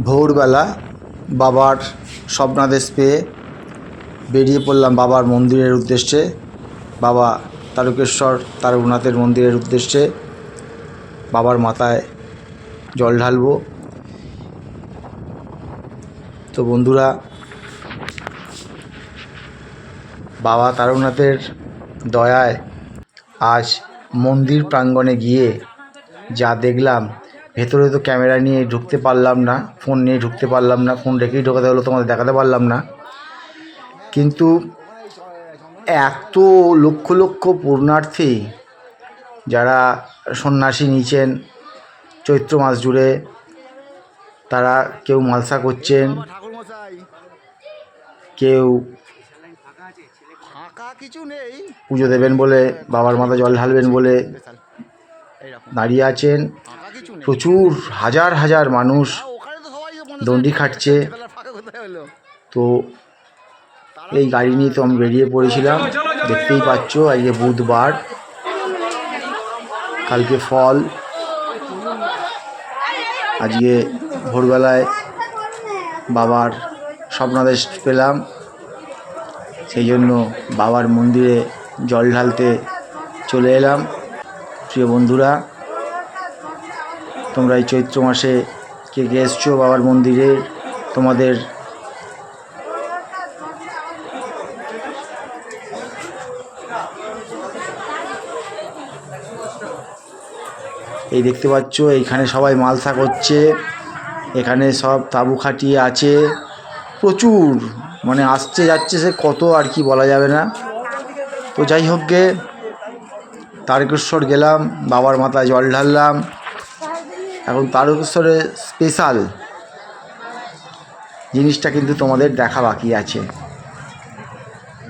ভোরবেলা বাবার স্বপ্নাদেশ পেয়ে বেরিয়ে পড়লাম বাবার মন্দিরের উদ্দেশ্যে। বাবা তারকেশ্বর তারকনাথের মন্দিরের উদ্দেশ্যে। বাবার মাথায় জল ঢালবো। তো বন্ধুরা, বাবা তারকনাথের দয়ায় আজ মন্দির প্রাঙ্গণে গিয়ে যা দেখলাম ভেতরে তো ক্যামেরা নিয়ে ঢুকতে পারলাম না, ফোন নিয়ে ঢুকতে পারলাম না, ফোন রেখেই ঢোকাতে হলো, তোমাদের দেখাতে পারলাম না। কিন্তু এত লক্ষ লক্ষ পূর্ণার্থী যারা সন্ন্যাসী নিয়েছেন, চৈত্র মাস জুড়ে তারা কেউ মালসা করছেন, কেউ পুজো দেবেন বলে, বাবার মাথা জল ঢালবেন বলে দাঁড়িয়ে আছেন। প্রচুর হাজার হাজার মানুষ মনে দণ্ডি খাটছে। তো এই গাড়ি নিয়ে তো আমি বেরিয়ে পড়েছিলাম। দেখতেই পাচ্ছ, আজকে বুধবার। কালকে ফল। আজকে ভোরবেলায় বাবার স্বপ্নাদেশ পেলাম। সেই জন্য বাবার মন্দিরে জল ঢালতে চলে এলাম। প্রিয় বন্ধুরা তোমরা এই চৈত্র মাসে কে কে এসছো বাবার মন্দিরে, তোমাদের এই দেখতে পাচ্ছ, এইখানে সবাই মালসা করছে, এখানে সব তাঁবু খাটিয়ে আছে, প্রচুর মানে আসছে যাচ্ছে সে কত আর কি বলা যাবে না। তো যাই হোক গে, তারকেশ্বর গেলাম, বাবার মাথায় জল ঢাললাম এখন তারকেশ্বরে স্পেশাল জিনিসটা কিন্তু তোমাদের দেখা বাকি আছে।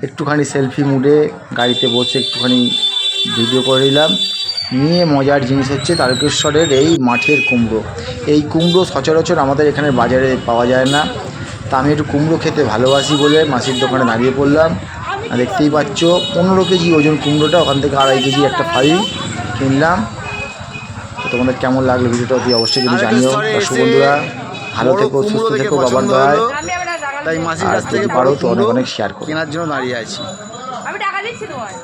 একটুখানি সেলফি মুডে গাড়িতে বসে একটুখানি ভিডিও করে নিলাম। নিয়ে মজার জিনিস হচ্ছে তারকেশ্বরের এই মাঠের কুমড়ো। এই কুমড়ো সচরাচর আমাদের এখানে বাজারে পাওয়া যায় না। তা আমি একটু কুমড়ো খেতে ভালোবাসি বলে মাসির দোকানে দাঁড়িয়ে পড়লাম। দেখতেই পাচ্ছ, পনেরো কেজি ওজন কুমড়োটা, ওখান থেকে আড়াই কেজি একটা ফাইল কিনলাম। তোমাদের কেমন লাগল ভিডিওটা অতি অবশ্যই যদি জানিও। দর্শক বন্ধুরা ভালো থেকো সুস্থ থেকো বাবার দয়ায়। তাই মাসির কাছ থেকে পারো তো অনেক অনেক শেয়ার করো। কেনার জন্য দাঁড়িয়ে আছি। আমি টাকা দিচ্ছি তোমায়।